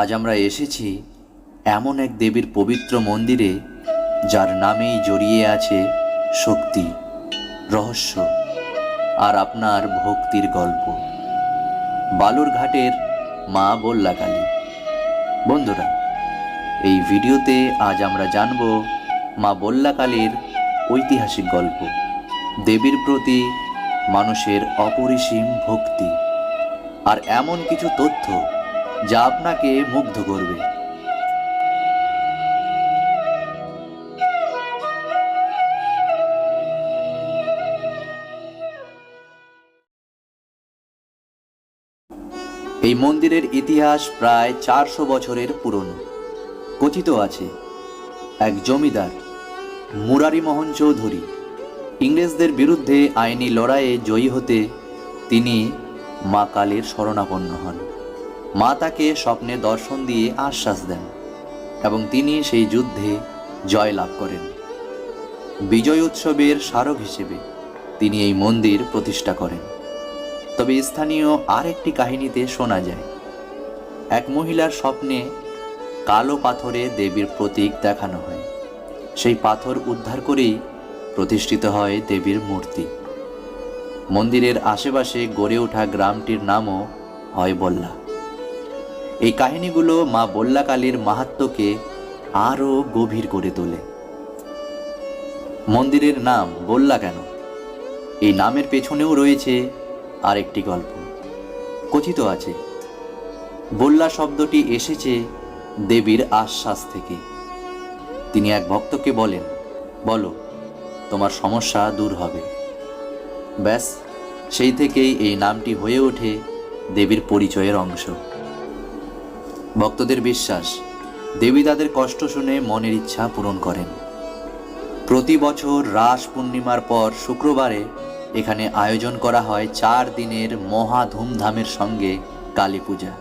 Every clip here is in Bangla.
আজ আমরা এসেছি এমন এক দেবীর পবিত্র মন্দিরে, যার নামেই জড়িয়ে আছে শক্তি, রহস্য আর আপনার ভক্তির গল্প। বালুরঘাটের মা বল্লাকালী। বন্ধুরা, এই ভিডিওতে আজ আমরা জানব মা বল্লাকালীর ঐতিহাসিক গল্প, দেবীর প্রতি মানুষের অপরিসীম ভক্তি আর এমন কিছু তথ্য যা আপনাকে মুগ্ধ করবে। এই মন্দিরের ইতিহাস প্রায় চারশো বছরের পুরনো। কথিত আছে, এক জমিদার, মুরারি মোহন চৌধুরী, ইংরেজদের বিরুদ্ধে আইনি লড়াইয়ে জয়ী হতে তিনি মা কালীর শরণাপন্ন হন। মা তাকে স্বপ্নে দর্শন দিয়ে আশ্বাস দেন এবং তিনি সেই যুদ্ধে জয় লাভ করেন। বিজয় উৎসবের স্মারক হিসেবে তিনি এই মন্দির প্রতিষ্ঠা করেন। তবে স্থানীয় আরেকটি কাহিনীতে শোনা যায়, এক মহিলার স্বপ্নে কালো পাথরে দেবীর প্রতীক দেখানো হয়। সেই পাথর উদ্ধার করেই প্রতিষ্ঠিত হয় দেবীর মূর্তি। মন্দিরের আশেপাশে গড়ে ওঠা গ্রামটির নামও হয় বল্লা। এই কাহিনীগুলো মা বল্লা কালীর মাহাত্ম্যকে আরও গভীর করে তোলে। মন্দিরের নাম বল্লা কেন? এই নামের পেছনেও রয়েছে আরেকটি গল্প। কথিত আছে, বল্লা শব্দটি এসেছে দেবীর আশ্বাস থেকে। তিনি এক ভক্তকে বলেন, বলো, তোমার সমস্যা দূর হবে। ব্যাস, সেই থেকেই এই নামটি হয়ে ওঠে দেবীর পরিচয়ের অংশ। ভক্তদের বিশ্বাস, দেবী তাদের কষ্ট শুনে মনের ইচ্ছা পূরণ করেন। প্রতি বছর রাস পূর্ণিমার পর শুক্রবারে এখানে আয়োজন করা হয় চার দিনের মহা ধুমধামের সঙ্গে কালী পূজা।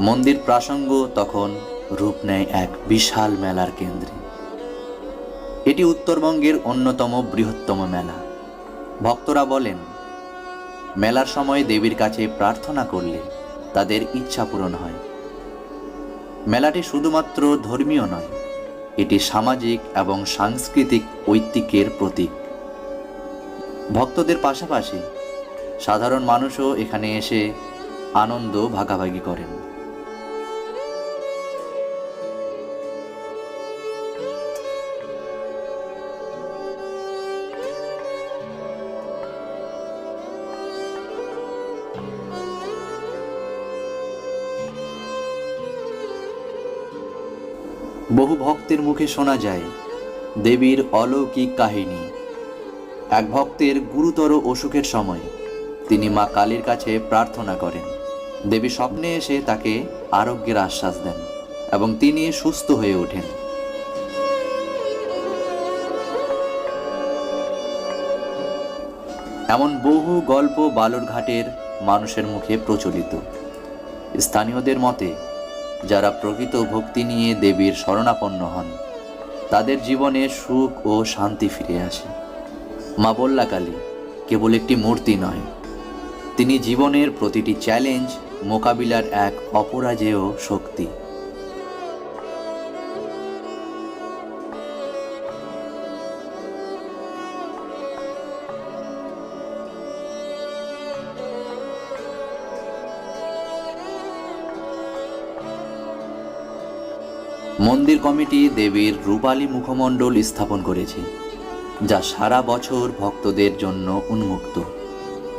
মন্দির প্রাসঙ্গ তখন রূপ নেয় এক বিশাল মেলার কেন্দ্রে। এটি উত্তরবঙ্গের অন্যতম বৃহত্তম মেলা। ভক্তরা বলেন, মেলার সময় দেবীর কাছে প্রার্থনা করলে তাদের ইচ্ছা পূরণ হয়। মেলাটি শুধুমাত্র ধর্মীয় নয়, এটি সামাজিক এবং সাংস্কৃতিক ঐতিহ্যের প্রতীক। ভক্তদের পাশাপাশি সাধারণ মানুষও এখানে এসে আনন্দ ভাগাভাগি করেন। বহু ভক্তের মুখে শোনা যায়, দেবীর অলৌকিক কাহিনী। এক ভক্তের গুরুতর অসুখের সময় তিনি মা কালীর কাছে প্রার্থনা করেন। দেবী স্বপ্নে এসে তাকে আরোগ্যের আশ্বাস দেন এবং তিনি সুস্থ হয়ে ওঠেন। এমন বহু গল্প বালুরঘাটের মানুষের মুখে প্রচলিত। স্থানীয়দের মতে যারা প্রকৃত ভক্তি নিয়ে দেবীর শরণাপন্ন হন, তাদের জীবনে সুখ ও শান্তি ফিরে আসে। মা বল্লা কালী কেবল একটি মূর্তি নয়, তিনি জীবনের প্রতিটি চ্যালেঞ্জ মোকাবিলার এক অপরাজেয় শক্তি। মন্দির কমিটি দেবীর রূপালী মুখমণ্ডল স্থাপন করেছে, যা সারা বছর ভক্তদের জন্য উন্মুক্ত।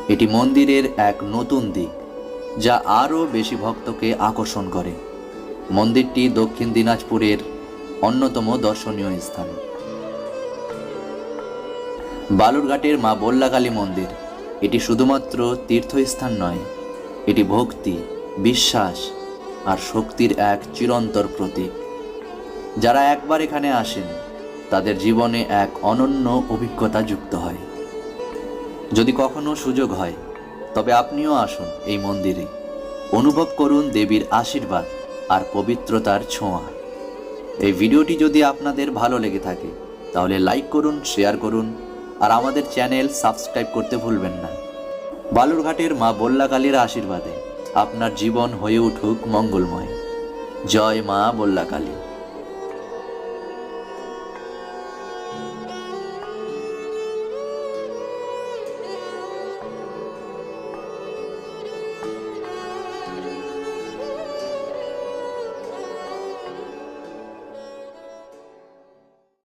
এটি মন্দিরের এক নতুন দিক, যা আরও বেশি ভক্তকে আকর্ষণ করে। মন্দিরটি দক্ষিণ দিনাজপুরের অন্যতম দর্শনীয় স্থান। বালুরঘাটের মা বল্লাকালী মন্দির, এটি শুধুমাত্র তীর্থস্থান নয়, এটি ভক্তি, বিশ্বাস আর শক্তির এক চিরন্তর প্রতীক। যারা একবার এখানে আসেন, তাদের জীবনে এক অনন্য অভিজ্ঞতা যুক্ত হয়। যদি কখনো সুযোগ হয়, তবে আপনিও আসুন এই মন্দিরে। অনুভব করুন দেবীর আশীর্বাদ আর পবিত্রতার ছোঁয়া। এই ভিডিওটি যদি আপনাদের ভালো লেগে থাকে, তাহলে লাইক করুন, শেয়ার করুন, আর আমাদের চ্যানেল সাবস্ক্রাইব করতে ভুলবেন না। বালুরঘাটের মা বল্লাকালীর আশীর্বাদে আপনার জীবন হয়ে উঠুক মঙ্গলময়। জয় মা বল্লা কালী